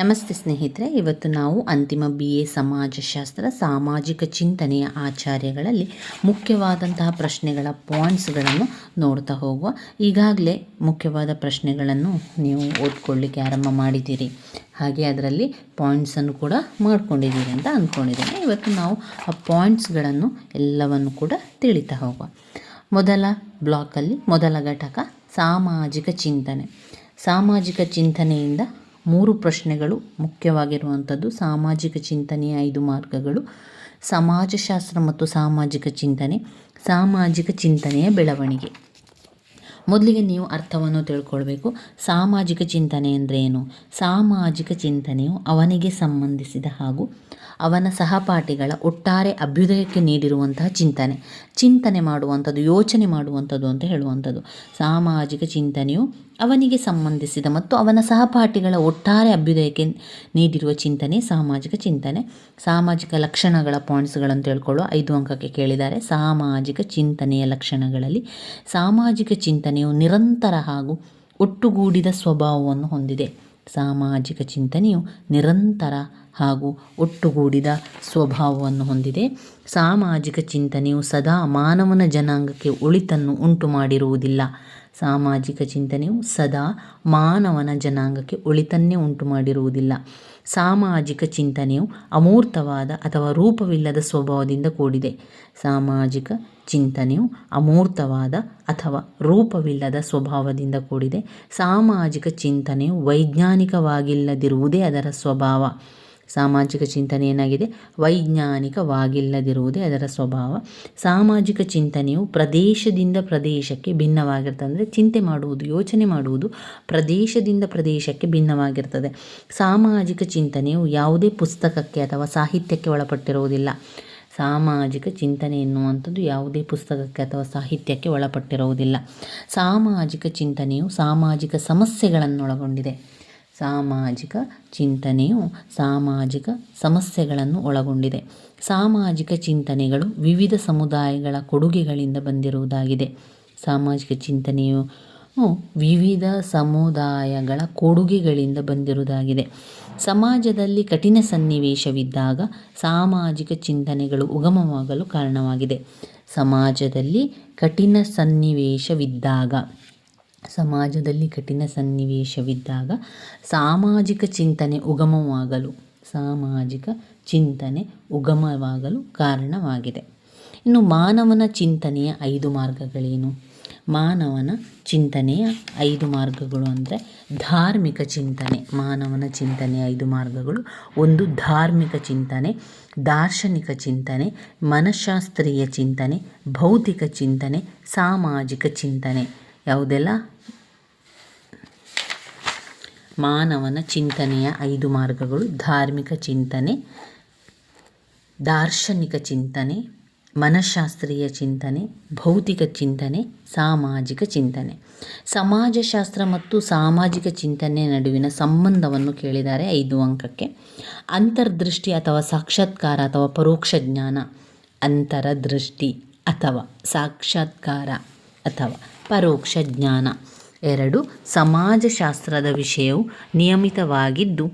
ನಮಸ್ತೆ ಸ್ನೇಹಿತರೆ, ಇವತ್ತು ನಾವು ಅಂತಿಮ ಬಿ ಎ ಸಮಾಜಶಾಸ್ತ್ರ, ಸಾಮಾಜಿಕ ಚಿಂತನೆಯ ಆಚಾರ್ಯಗಳಲ್ಲಿ ಮುಖ್ಯವಾದಂತಹ ಪ್ರಶ್ನೆಗಳ ಪಾಯಿಂಟ್ಸ್ಗಳನ್ನು ನೋಡ್ತಾ ಹೋಗುವ ಈಗಾಗಲೇ ಮುಖ್ಯವಾದ ಪ್ರಶ್ನೆಗಳನ್ನು ನೀವು ಓದ್ಕೊಳ್ಳಿಕ್ಕೆ ಆರಂಭ ಮಾಡಿದ್ದೀರಿ. ಹಾಗೆ ಅದರಲ್ಲಿ ಪಾಯಿಂಟ್ಸನ್ನು ಕೂಡ ಮಾಡ್ಕೊಂಡಿದ್ದೀರಿ ಅಂತ ಅಂದ್ಕೊಂಡಿದ್ದೇನೆ ಇವತ್ತು ನಾವು ಆ ಪಾಯಿಂಟ್ಸ್ಗಳನ್ನು ಎಲ್ಲವನ್ನು ಕೂಡ ತಿಳಿತಾ ಹೋಗುವ. ಮೊದಲ ಬ್ಲಾಕಲ್ಲಿ ಮೊದಲ ಘಟಕ, ಸಾಮಾಜಿಕ ಚಿಂತನೆ. ಸಾಮಾಜಿಕ ಚಿಂತನೆಯಿಂದ ಮೂರು ಪ್ರಶ್ನೆಗಳು ಮುಖ್ಯವಾಗಿರುವಂಥದ್ದು. ಸಾಮಾಜಿಕ ಚಿಂತನೆಯ ಐದು ಮಾರ್ಗಗಳು. ಸಮಾಜಶಾಸ್ತ್ರ ಮತ್ತು ಸಾಮಾಜಿಕ ಚಿಂತನೆ. ಸಾಮಾಜಿಕ ಚಿಂತನೆಯ ಬೆಳವಣಿಗೆ. ಮೊದಲಿಗೆ ನೀವು ಅರ್ಥವನ್ನು ತಿಳ್ಕೊಳ್ಬೇಕು. ಸಾಮಾಜಿಕ ಚಿಂತನೆ ಅಂದರೆ ಏನು? ಸಾಮಾಜಿಕ ಚಿಂತನೆಯು ಅವನಿಗೆ ಸಂಬಂಧಿಸಿದ ಹಾಗೂ ಅವನ ಸಹಪಾಠಿಗಳ ಒಟ್ಟಾರೆ ಅಭ್ಯುದಯಕ್ಕೆ ನೀಡಿರುವಂತಹ ಚಿಂತನೆ. ಚಿಂತನೆ ಮಾಡುವಂಥದ್ದು, ಯೋಚನೆ ಮಾಡುವಂಥದ್ದು ಅಂತ ಹೇಳುವಂಥದ್ದು. ಸಾಮಾಜಿಕ ಚಿಂತನೆಯು ಅವನಿಗೆ ಸಂಬಂಧಿಸಿದ ಮತ್ತು ಅವನ ಸಹಪಾಠಿಗಳ ಒಟ್ಟಾರೆ ಅಭ್ಯುದಯಕ್ಕೆ ನೀಡಿರುವ ಚಿಂತನೆ, ಸಾಮಾಜಿಕ ಚಿಂತನೆ. ಸಾಮಾಜಿಕ ಲಕ್ಷಣಗಳ ಪಾಯಿಂಟ್ಸ್ಗಳನ್ನು ತಿಳ್ಕೊಳ್ಳೋ ಐದು ಅಂಕಕ್ಕೆ ಕೇಳಿದ್ದಾರೆ. ಸಾಮಾಜಿಕ ಚಿಂತನೆಯ ಲಕ್ಷಣಗಳಲ್ಲಿ ಸಾಮಾಜಿಕ ಚಿಂತನೆಯು ನಿರಂತರ ಹಾಗೂ ಒಟ್ಟುಗೂಡಿದ ಸ್ವಭಾವವನ್ನು ಹೊಂದಿದೆ. ಸಾಮಾಜಿಕ ಚಿಂತನೆಯು ನಿರಂತರ ಹಾಗೂ ಒಟ್ಟುಗೂಡಿದ ಸ್ವಭಾವವನ್ನು ಹೊಂದಿದೆ. ಸಾಮಾಜಿಕ ಚಿಂತನೆಯು ಸದಾ ಮಾನವನ ಜನಾಂಗಕ್ಕೆ ಒಳಿತನ್ನು ಉಂಟು ಮಾಡಿರುವುದಿಲ್ಲ ಸಾಮಾಜಿಕ ಚಿಂತನೆಯು ಸದಾ ಮಾನವನ ಜನಾಂಗಕ್ಕೆ ಒಳಿತನ್ನೇ ಉಂಟು ಮಾಡಿರುವುದಿಲ್ಲ ಸಾಮಾಜಿಕ ಚಿಂತನೆಯು ಅಮೂರ್ತವಾದ ಅಥವಾ ರೂಪವಿಲ್ಲದ ಸ್ವಭಾವದಿಂದ ಕೂಡಿದೆ. ಸಾಮಾಜಿಕ ಚಿಂತನೆಯು ಅಮೂರ್ತವಾದ ಅಥವಾ ರೂಪವಿಲ್ಲದ ಸ್ವಭಾವದಿಂದ ಕೂಡಿದೆ. ಸಾಮಾಜಿಕ ಚಿಂತನೆಯು ವೈಜ್ಞಾನಿಕವಾಗಿಲ್ಲದಿರುವುದೇ ಅದರ ಸ್ವಭಾವ. ಸಾಮಾಜಿಕ ಚಿಂತನೆ ಏನಾಗಿದೆ? ವೈಜ್ಞಾನಿಕವಾಗಿಲ್ಲದಿರುವುದೇ ಅದರ ಸ್ವಭಾವ. ಸಾಮಾಜಿಕ ಚಿಂತನೆಯು ಪ್ರದೇಶದಿಂದ ಪ್ರದೇಶಕ್ಕೆ ಭಿನ್ನವಾಗಿರ್ತದೆ. ಅಂದರೆ ಚಿಂತೆ ಮಾಡುವುದು, ಯೋಚನೆ ಮಾಡುವುದು ಪ್ರದೇಶದಿಂದ ಪ್ರದೇಶಕ್ಕೆ ಭಿನ್ನವಾಗಿರ್ತದೆ. ಸಾಮಾಜಿಕ ಚಿಂತನೆಯು ಯಾವುದೇ ಪುಸ್ತಕಕ್ಕೆ ಅಥವಾ ಸಾಹಿತ್ಯಕ್ಕೆ ಒಳಪಟ್ಟಿರುವುದಿಲ್ಲ. ಸಾಮಾಜಿಕ ಚಿಂತನೆ ಎನ್ನುವಂಥದ್ದು ಯಾವುದೇ ಪುಸ್ತಕಕ್ಕೆ ಅಥವಾ ಸಾಹಿತ್ಯಕ್ಕೆ ಒಳಪಟ್ಟಿರುವುದಿಲ್ಲ. ಸಾಮಾಜಿಕ ಚಿಂತನೆಯು ಸಾಮಾಜಿಕ ಸಮಸ್ಯೆಗಳನ್ನೊಳಗೊಂಡಿದೆ. ಸಾಮಾಜಿಕ ಚಿಂತನೆಯು ಸಾಮಾಜಿಕ ಸಮಸ್ಯೆಗಳನ್ನು ಒಳಗೊಂಡಿದೆ. ಸಾಮಾಜಿಕ ಚಿಂತನೆಗಳು ವಿವಿಧ ಸಮುದಾಯಗಳ ಕೊಡುಗೆಗಳಿಂದ ಬಂದಿರುವುದಾಗಿದೆ. ಸಾಮಾಜಿಕ ಚಿಂತನೆಯು ವಿವಿಧ ಸಮುದಾಯಗಳ ಕೊಡುಗೆಗಳಿಂದ ಬಂದಿರುವುದಾಗಿದೆ. ಸಮಾಜದಲ್ಲಿ ಕಠಿಣ ಸನ್ನಿವೇಶವಿದ್ದಾಗ ಸಾಮಾಜಿಕ ಚಿಂತನೆಗಳು ಉಗಮವಾಗಲು ಕಾರಣವಾಗಿದೆ. ಸಮಾಜದಲ್ಲಿ ಕಠಿಣ ಸನ್ನಿವೇಶವಿದ್ದಾಗ ಸಮಾಜದಲ್ಲಿ ಕಠಿಣ ಸನ್ನಿವೇಶವಿದ್ದಾಗ ಸಾಮಾಜಿಕ ಚಿಂತನೆ ಉಗಮವಾಗಲು, ಸಾಮಾಜಿಕ ಚಿಂತನೆ ಉಗಮವಾಗಲು ಕಾರಣವಾಗಿದೆ. ಇನ್ನು ಮಾನವನ ಚಿಂತನೆಯ ಐದು ಮಾರ್ಗಗಳೇನು? ಮಾನವನ ಚಿಂತನೆಯ ಐದು ಮಾರ್ಗಗಳು ಅಂದರೆ ಧಾರ್ಮಿಕ ಚಿಂತನೆ. ಮಾನವನ ಚಿಂತನೆಯ ಐದು ಮಾರ್ಗಗಳು. ಒಂದು, ಧಾರ್ಮಿಕ ಚಿಂತನೆ, ದಾರ್ಶನಿಕ ಚಿಂತನೆ, ಮನಃಶಾಸ್ತ್ರೀಯ ಚಿಂತನೆ, ಭೌತಿಕ ಚಿಂತನೆ, ಸಾಮಾಜಿಕ ಚಿಂತನೆ. ಯಾವುದೆಲ್ಲ? ಮಾನವನ ಚಿಂತನೆಯ ಐದು ಮಾರ್ಗಗಳು. ಧಾರ್ಮಿಕ ಚಿಂತನೆ, ದಾರ್ಶನಿಕ ಚಿಂತನೆ, ಮನಃಶಾಸ್ತ್ರೀಯ ಚಿಂತನೆ, ಭೌತಿಕ ಚಿಂತನೆ, ಸಾಮಾಜಿಕ ಚಿಂತನೆ. ಸಮಾಜಶಾಸ್ತ್ರ ಮತ್ತು ಸಾಮಾಜಿಕ ಚಿಂತನೆ ನಡುವಿನ ಸಂಬಂಧವನ್ನು ಕೇಳಿದ್ದಾರೆ ಐದು ಅಂಕಕ್ಕೆ. ಅಂತರ್ದೃಷ್ಟಿ ಅಥವಾ ಸಾಕ್ಷಾತ್ಕಾರ ಅಥವಾ ಪರೋಕ್ಷ ಜ್ಞಾನ. ಅಂತರದೃಷ್ಟಿ ಅಥವಾ ಸಾಕ್ಷಾತ್ಕಾರ ಅಥವಾ ಪರೋಕ್ಷ ಜ್ಞಾನ. ಎರಡು, ಸಮಾಜಶಾಸ್ತ್ರದ ವಿಷಯವು ನಿಯಮಿತವಾಗಿದ್ದು,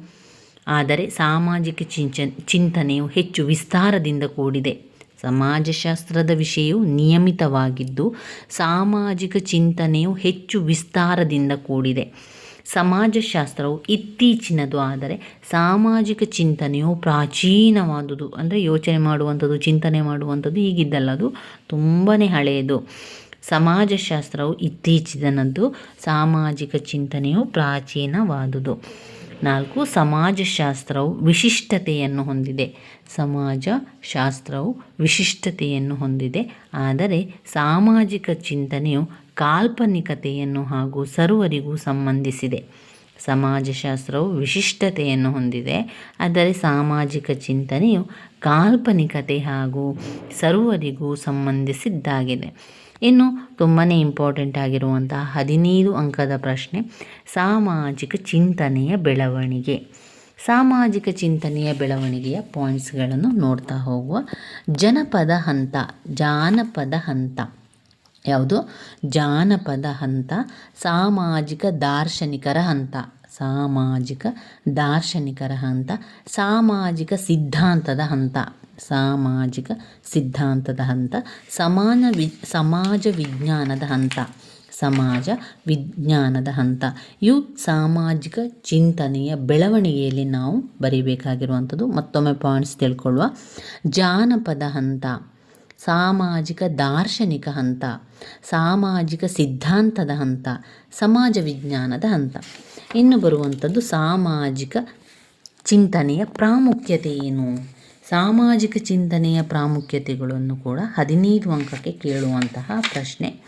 ಆದರೆ ಸಾಮಾಜಿಕ ಚಿಂಚನ್ ಚಿಂತನೆಯು ಹೆಚ್ಚು ವಿಸ್ತಾರದಿಂದ ಕೂಡಿದೆ. ಸಮಾಜಶಾಸ್ತ್ರದ ವಿಷಯವು ನಿಯಮಿತವಾಗಿದ್ದು, ಸಾಮಾಜಿಕ ಚಿಂತನೆಯು ಹೆಚ್ಚು ವಿಸ್ತಾರದಿಂದ ಕೂಡಿದೆ. ಸಮಾಜಶಾಸ್ತ್ರವು ಇತ್ತೀಚಿನದು, ಆದರೆ ಸಾಮಾಜಿಕ ಚಿಂತನೆಯು ಪ್ರಾಚೀನವಾದುದು. ಅಂದರೆ ಯೋಚನೆ ಮಾಡುವಂಥದ್ದು, ಚಿಂತನೆ ಮಾಡುವಂಥದ್ದು ಈಗಿದ್ದಲ್ಲ, ಅದು ತುಂಬಾ ಹಳೆಯದು. ಸಮಾಜಶಾಸ್ತ್ರವು ಇತ್ತೀಚಿನದ್ದು ಸಾಮಾಜಿಕ ಚಿಂತನೆಯು ಪ್ರಾಚೀನವಾದುದು. ನಾಲ್ಕು, ಸಮಾಜಶಾಸ್ತ್ರವು ವಿಶಿಷ್ಟತೆಯನ್ನು ಹೊಂದಿದೆ. ಸಮಾಜಶಾಸ್ತ್ರವು ವಿಶಿಷ್ಟತೆಯನ್ನು ಹೊಂದಿದೆ. ಆದರೆ ಸಾಮಾಜಿಕ ಚಿಂತನೆಯು ಕಾಲ್ಪನಿಕತೆಯನ್ನು ಹಾಗೂ ಸರ್ವರಿಗೂ ಸಂಬಂಧಿಸಿದೆ. ಸಮಾಜಶಾಸ್ತ್ರವು ವಿಶಿಷ್ಟತೆಯನ್ನು ಹೊಂದಿದೆ. ಆದರೆ ಸಾಮಾಜಿಕ ಚಿಂತನೆಯು ಕಾಲ್ಪನಿಕತೆ ಹಾಗೂ ಸರ್ವರಿಗೂ ಸಂಬಂಧಿಸಿದ್ದಾಗಿದೆ. ಇನ್ನು ತುಂಬಾ ಇಂಪಾರ್ಟೆಂಟ್ ಆಗಿರುವಂತಹ ಹದಿನೈದು ಅಂಕದ ಪ್ರಶ್ನೆ, ಸಾಮಾಜಿಕ ಚಿಂತನೆಯ ಬೆಳವಣಿಗೆ. ಸಾಮಾಜಿಕ ಚಿಂತನೆಯ ಬೆಳವಣಿಗೆಯ ಪಾಯಿಂಟ್ಸ್ಗಳನ್ನು ನೋಡ್ತಾ ಹೋಗುವ ಜನಪದ ಹಂತ, ಜಾನಪದ ಹಂತ. ಯಾವುದು? ಜಾನಪದ ಹಂತ, ಸಾಮಾಜಿಕ ದಾರ್ಶನಿಕರ ಹಂತ. ಸಾಮಾಜಿಕ ದಾರ್ಶನಿಕರ ಹಂತ, ಸಾಮಾಜಿಕ ಸಿದ್ಧಾಂತದ ಹಂತ. ಸಾಮಾಜಿಕ ಸಿದ್ಧಾಂತದ ಹಂತ, ಸಮಾನ ವಿ, ಸಮಾಜ ವಿಜ್ಞಾನದ ಹಂತ, ಸಮಾಜ ವಿಜ್ಞಾನದ ಹಂತ. ಇವು ಸಾಮಾಜಿಕ ಚಿಂತನೆಯ ಬೆಳವಣಿಗೆಯಲ್ಲಿ ನಾವು ಬರೀಬೇಕಾಗಿರುವಂಥದ್ದು ಮತ್ತೊಮ್ಮೆ ಪಾಯಿಂಟ್ಸ್ ತಿಳ್ಕೊಳ್ಳುವ. ಜಾನಪದ ಹಂತ, ಸಾಮಾಜಿಕ ದಾರ್ಶನಿಕ ಹಂತ, ಸಾಮಾಜಿಕ ಸಿದ್ಧಾಂತದ ಹಂತ, ಸಮಾಜ ವಿಜ್ಞಾನದ ಹಂತ. ಇನ್ನು ಬರುವಂಥದ್ದು ಸಾಮಾಜಿಕ ಚಿಂತನೆಯ ಪ್ರಾಮುಖ್ಯತೆ ಏನು? ಸಾಮಾಜಿಕ ಚಿಂತನೆಯ ಪ್ರಾಮುಖ್ಯತೆಗಳನ್ನು ಕೂಡ ಹದಿನೈದು ಅಂಕಕ್ಕೆ ಕೇಳುವಂತಹ ಪ್ರಶ್ನೆ.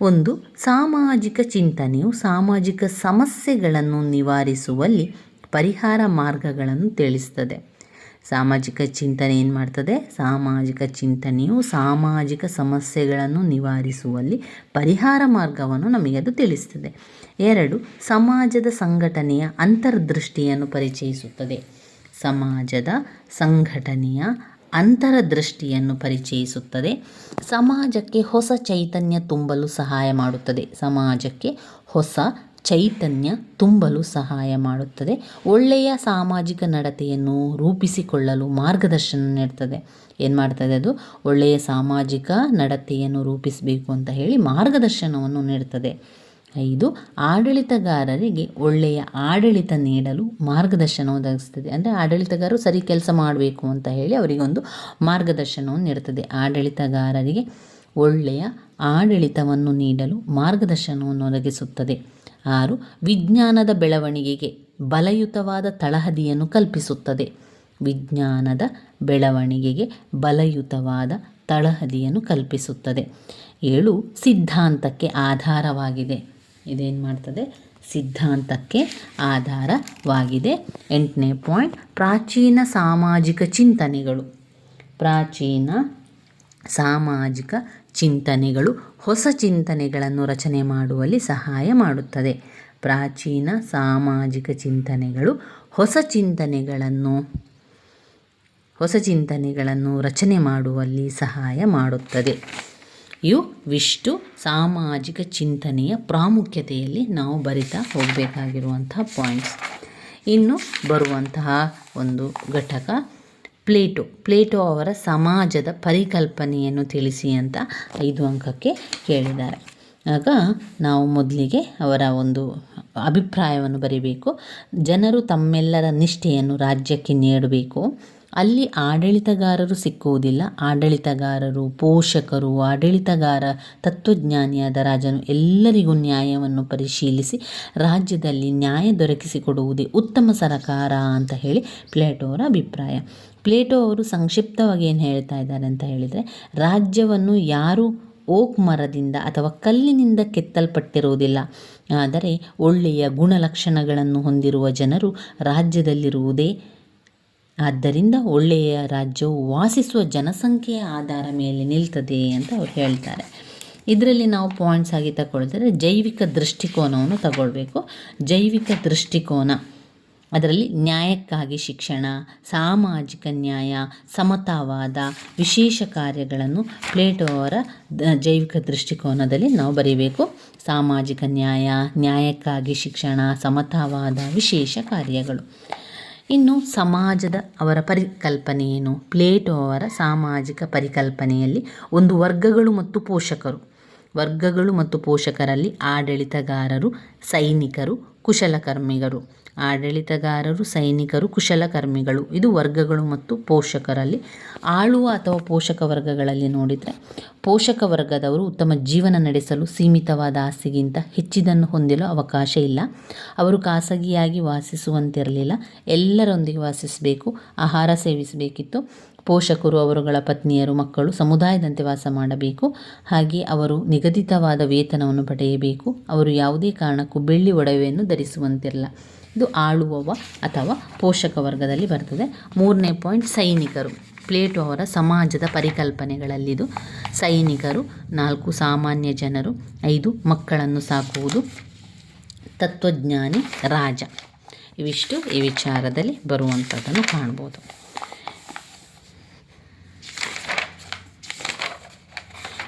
ಒಂದು, ಸಾಮಾಜಿಕ ಚಿಂತನೆಯು ಸಾಮಾಜಿಕ ಸಮಸ್ಯೆಗಳನ್ನು ನಿವಾರಿಸುವಲ್ಲಿ ಪರಿಹಾರ ಮಾರ್ಗಗಳನ್ನು ತಿಳಿಸ್ತದೆ. ಸಾಮಾಜಿಕ ಚಿಂತನೆ ಏನು ಮಾಡ್ತದೆ? ಸಾಮಾಜಿಕ ಚಿಂತನೆಯು ಸಾಮಾಜಿಕ ಸಮಸ್ಯೆಗಳನ್ನು ನಿವಾರಿಸುವಲ್ಲಿ ಪರಿಹಾರ ಮಾರ್ಗವನ್ನು ನಮಗೆ ಅದು ತಿಳಿಸ್ತದೆ. ಎರಡು, ಸಮಾಜದ ಸಂಘಟನೆಯ ಅಂತರ್ದೃಷ್ಟಿಯನ್ನು ಪರಿಚಯಿಸುತ್ತದೆ. ಸಮಾಜದ ಸಂಘಟನೆಯ ಅಂತರದೃಷ್ಟಿಯನ್ನು ಪರಿಚಯಿಸುತ್ತದೆ. ಸಮಾಜಕ್ಕೆ ಹೊಸ ಚೈತನ್ಯ ತುಂಬಲು ಸಹಾಯ ಮಾಡುತ್ತದೆ. ಸಮಾಜಕ್ಕೆ ಹೊಸ ಚೈತನ್ಯ ತುಂಬಲು ಸಹಾಯ ಮಾಡುತ್ತದೆ. ಒಳ್ಳೆಯ ಸಾಮಾಜಿಕ ನಡತೆಯನ್ನು ರೂಪಿಸಿಕೊಳ್ಳಲು ಮಾರ್ಗದರ್ಶನ ನೀಡ್ತದೆ. ಏನು ಮಾಡ್ತದೆ ಅದು? ಒಳ್ಳೆಯ ಸಾಮಾಜಿಕ ನಡತೆಯನ್ನು ರೂಪಿಸಬೇಕು ಅಂತ ಹೇಳಿ ಮಾರ್ಗದರ್ಶನವನ್ನು ನೀಡ್ತದೆ. ಐದು, ಆಡಳಿತಗಾರರಿಗೆ ಒಳ್ಳೆಯ ಆಡಳಿತ ನೀಡಲು ಮಾರ್ಗದರ್ಶನ ಒದಗಿಸ್ತದೆ ಅಂದರೆ ಆಡಳಿತಗಾರರು ಸರಿ ಕೆಲಸ ಮಾಡಬೇಕು ಅಂತ ಹೇಳಿ ಅವರಿಗೊಂದು ಮಾರ್ಗದರ್ಶನವನ್ನು ನೀಡುತ್ತದೆ ಆಡಳಿತಗಾರರಿಗೆ ಒಳ್ಳೆಯ ಆಡಳಿತವನ್ನು ನೀಡಲು ಮಾರ್ಗದರ್ಶನವನ್ನು ಒದಗಿಸುತ್ತದೆ. ಆರು, ವಿಜ್ಞಾನದ ಬೆಳವಣಿಗೆಗೆ ಬಲಯುತವಾದ ತಳಹದಿಯನ್ನು ಕಲ್ಪಿಸುತ್ತದೆ. ವಿಜ್ಞಾನದ ಬೆಳವಣಿಗೆಗೆ ಬಲಯುತವಾದ ತಳಹದಿಯನ್ನು ಕಲ್ಪಿಸುತ್ತದೆ. ಏಳು, ಸಿದ್ಧಾಂತಕ್ಕೆ ಆಧಾರವಾಗಿದೆ. ಇದೇನು ಮಾಡ್ತದೆ? ಸಿದ್ಧಾಂತಕ್ಕೆ ಆಧಾರವಾಗಿದೆ. ಎಂಟನೇ ಪಾಯಿಂಟ್, ಪ್ರಾಚೀನ ಸಾಮಾಜಿಕ ಚಿಂತನೆಗಳು. ಪ್ರಾಚೀನ ಸಾಮಾಜಿಕ ಚಿಂತನೆಗಳು ಹೊಸ ಚಿಂತನೆಗಳನ್ನು ರಚನೆ ಮಾಡುವಲ್ಲಿ ಸಹಾಯ ಮಾಡುತ್ತದೆ. ಪ್ರಾಚೀನ ಸಾಮಾಜಿಕ ಚಿಂತನೆಗಳು ಹೊಸ ಚಿಂತನೆಗಳನ್ನು ಹೊಸ ಚಿಂತನೆಗಳನ್ನು ರಚನೆ ಮಾಡುವಲ್ಲಿ ಸಹಾಯ ಮಾಡುತ್ತದೆ. ಇವು ವಿಷ್ಟು ಸಾಮಾಜಿಕ ಚಿಂತನೆಯ ಪ್ರಾಮುಖ್ಯತೆಯಲ್ಲಿ ನಾವು ಬರಿತಾ ಹೋಗಬೇಕಾಗಿರುವಂತಹ ಪಾಯಿಂಟ್ಸ್ ಇನ್ನು ಬರುವಂತಹ ಒಂದು ಘಟಕ, ಪ್ಲೇಟೋ. ಪ್ಲೇಟೋ ಅವರ ಸಮಾಜದ ಪರಿಕಲ್ಪನೆಯನ್ನು ತಿಳಿಸಿ ಅಂತ ಐದು ಅಂಕಕ್ಕೆ ಕೇಳಿದ್ದಾರೆ. ಆಗ ನಾವು ಮೊದಲಿಗೆ ಅವರ ಒಂದು ಅಭಿಪ್ರಾಯವನ್ನು ಬರೀಬೇಕು. ಜನರು ತಮ್ಮೆಲ್ಲರ ನಿಷ್ಠೆಯನ್ನು ರಾಜ್ಯಕ್ಕೆ ನೀಡಬೇಕು. ಅಲ್ಲಿ ಆಡಳಿತಗಾರರು ಸಿಕ್ಕುವುದಿಲ್ಲ. ಆಡಳಿತಗಾರರು, ಪೋಷಕರು, ಆಡಳಿತಗಾರ, ತತ್ವಜ್ಞಾನಿಯಾದ ರಾಜನು ಎಲ್ಲರಿಗೂ ನ್ಯಾಯವನ್ನು ಪರಿಶೀಲಿಸಿ ರಾಜ್ಯದಲ್ಲಿ ನ್ಯಾಯ ದೊರಕಿಸಿಕೊಡುವುದೇ ಉತ್ತಮ ಸರಕಾರ ಅಂತ ಹೇಳಿ ಪ್ಲೇಟೋರ ಅಭಿಪ್ರಾಯ. ಪ್ಲೇಟೋ ಅವರು ಸಂಕ್ಷಿಪ್ತವಾಗಿ ಏನು ಹೇಳ್ತಾ ಇದ್ದಾರೆ ಅಂತ ಹೇಳಿದರೆ, ರಾಜ್ಯವನ್ನು ಯಾರು ಓಕ್ ಮರದಿಂದ ಅಥವಾ ಕಲ್ಲಿನಿಂದ ಕೆತ್ತಲ್ಪಟ್ಟಿರುವುದಿಲ್ಲ. ಆದರೆ ಒಳ್ಳೆಯ ಗುಣಲಕ್ಷಣಗಳನ್ನು ಹೊಂದಿರುವ ಜನರು ರಾಜ್ಯದಲ್ಲಿರುವುದೇ ಆದ್ದರಿಂದ ಒಳ್ಳೆಯ ರಾಜ್ಯವು ವಾಸಿಸುವ ಜನಸಂಖ್ಯೆಯ ಆಧಾರ ಮೇಲೆ ನಿಲ್ತದೆ ಅಂತ ಅವ್ರು ಹೇಳ್ತಾರೆ. ಇದರಲ್ಲಿ ನಾವು ಪಾಯಿಂಟ್ಸ್ ಆಗಿ ತಗೊಳ್ತಾರೆ, ಜೈವಿಕ ದೃಷ್ಟಿಕೋನವನ್ನು ತಗೊಳ್ಬೇಕು. ಜೈವಿಕ ದೃಷ್ಟಿಕೋನ, ಅದರಲ್ಲಿ ನ್ಯಾಯಕ್ಕಾಗಿ ಶಿಕ್ಷಣ, ಸಾಮಾಜಿಕ ನ್ಯಾಯ, ಸಮತಾವಾದ, ವಿಶೇಷ ಕಾರ್ಯಗಳನ್ನು ಪ್ಲೇಟೋ ಅವರ ಜೈವಿಕ ದೃಷ್ಟಿಕೋನದಲ್ಲಿ ನಾವು ಬರೀಬೇಕು. ಸಾಮಾಜಿಕ ನ್ಯಾಯ, ನ್ಯಾಯಕ್ಕಾಗಿ ಶಿಕ್ಷಣ, ಸಮತಾವಾದ, ವಿಶೇಷ ಕಾರ್ಯಗಳು. ಇನ್ನು ಸಮಾಜದ ಅವರ ಪರಿಕಲ್ಪನೆ ಏನು? ಪ್ಲೇಟೋ ಅವರ ಸಾಮಾಜಿಕ ಪರಿಕಲ್ಪನೆಯಲ್ಲಿ ಒಂದು ವರ್ಗಗಳು ಮತ್ತು ಪೋಷಕರು. ವರ್ಗಗಳು ಮತ್ತು ಪೋಷಕರಲ್ಲಿ ಆಡಳಿತಗಾರರು, ಸೈನಿಕರು, ಕುಶಲಕರ್ಮಿಗಳು. ಆಡಳಿತಗಾರರು, ಸೈನಿಕರು, ಕುಶಲಕರ್ಮಿಗಳು. ಇದು ವರ್ಗಗಳು ಮತ್ತು ಪೋಷಕರಲ್ಲಿ. ಆಳುವ ಅಥವಾ ಪೋಷಕ ವರ್ಗಗಳಲ್ಲಿ ನೋಡಿದರೆ ಪೋಷಕ ವರ್ಗದವರು ಉತ್ತಮ ಜೀವನ ನಡೆಸಲು ಸೀಮಿತವಾದ ಆಸೆಗಿಂತ ಹೆಚ್ಚಿದನ್ನು ಹೊಂದಲು ಅವಕಾಶ ಇಲ್ಲ. ಅವರು ಖಾಸಗಿಯಾಗಿ ವಾಸಿಸುವಂತಿರಲಿಲ್ಲ. ಎಲ್ಲರೊಂದಿಗೆ ವಾಸಿಸಬೇಕು, ಆಹಾರ ಸೇವಿಸಬೇಕಿತ್ತು. ಪೋಷಕರು, ಅವರುಗಳ ಪತ್ನಿಯರು, ಮಕ್ಕಳು ಸಮುದಾಯದಂತೆ ವಾಸ ಮಾಡಬೇಕು. ಹಾಗೆ ಅವರು ನಿಗದಿತವಾದ ವೇತನವನ್ನು ಪಡೆಯಬೇಕು. ಅವರು ಯಾವುದೇ ಕಾರಣಕ್ಕೂ ಬೆಳ್ಳಿ ಒಡವೆಯನ್ನು ಧರಿಸುವಂತಿರಲ್ಲ ಇದು ಆಳುವವ ಅಥವಾ ಪೋಷಕ ವರ್ಗದಲ್ಲಿ ಬರ್ತದೆ. ಮೂರನೇ ಪಾಯಿಂಟ್, ಸೈನಿಕರು. ಪ್ಲೇಟು ಅವರ ಸಮಾಜದ ಪರಿಕಲ್ಪನೆಗಳಲ್ಲಿದು. ಸೈನಿಕರು, ನಾಲ್ಕು ಸಾಮಾನ್ಯ ಜನರು, ಐದು ಮಕ್ಕಳನ್ನು ಸಾಕುವುದು. ತತ್ವಜ್ಞಾನಿ, ರಾಜ. ಇವಿಷ್ಟು ಈ ವಿಚಾರದಲ್ಲಿ ಬರುವಂಥದ್ದನ್ನು ಕಾಣ್ಬೋದು.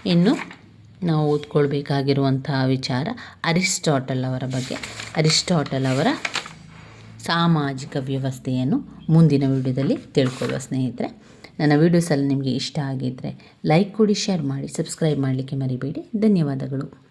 ಇನ್ನು ನಾವು ಓದ್ಕೊಳ್ಬೇಕಾಗಿರುವಂತಹ ವಿಚಾರ ಅರಿಸ್ಟಾಟಲ್ ಅವರ ಬಗ್ಗೆ. ಅರಿಸ್ಟಾಟಲ್ ಅವರ ಸಾಮಾಜಿಕ ವ್ಯವಸ್ಥೆಯನ್ನು ಮುಂದಿನ ವಿಡಿಯೋದಲ್ಲಿ ತಿಳ್ಕೊಳ್ಳುವ ಸ್ನೇಹಿತರೆ. ನನ್ನ ವೀಡಿಯೋಸಲ್ಲಿ ನಿಮಗೆ ಇಷ್ಟ ಆಗಿದ್ದರೆ ಲೈಕ್ ಕೊಡಿ, ಶೇರ್ ಮಾಡಿ, ಸಬ್ಸ್ಕ್ರೈಬ್ ಮಾಡಲಿಕ್ಕೆ ಮರಿಬೇಡಿ. ಧನ್ಯವಾದಗಳು.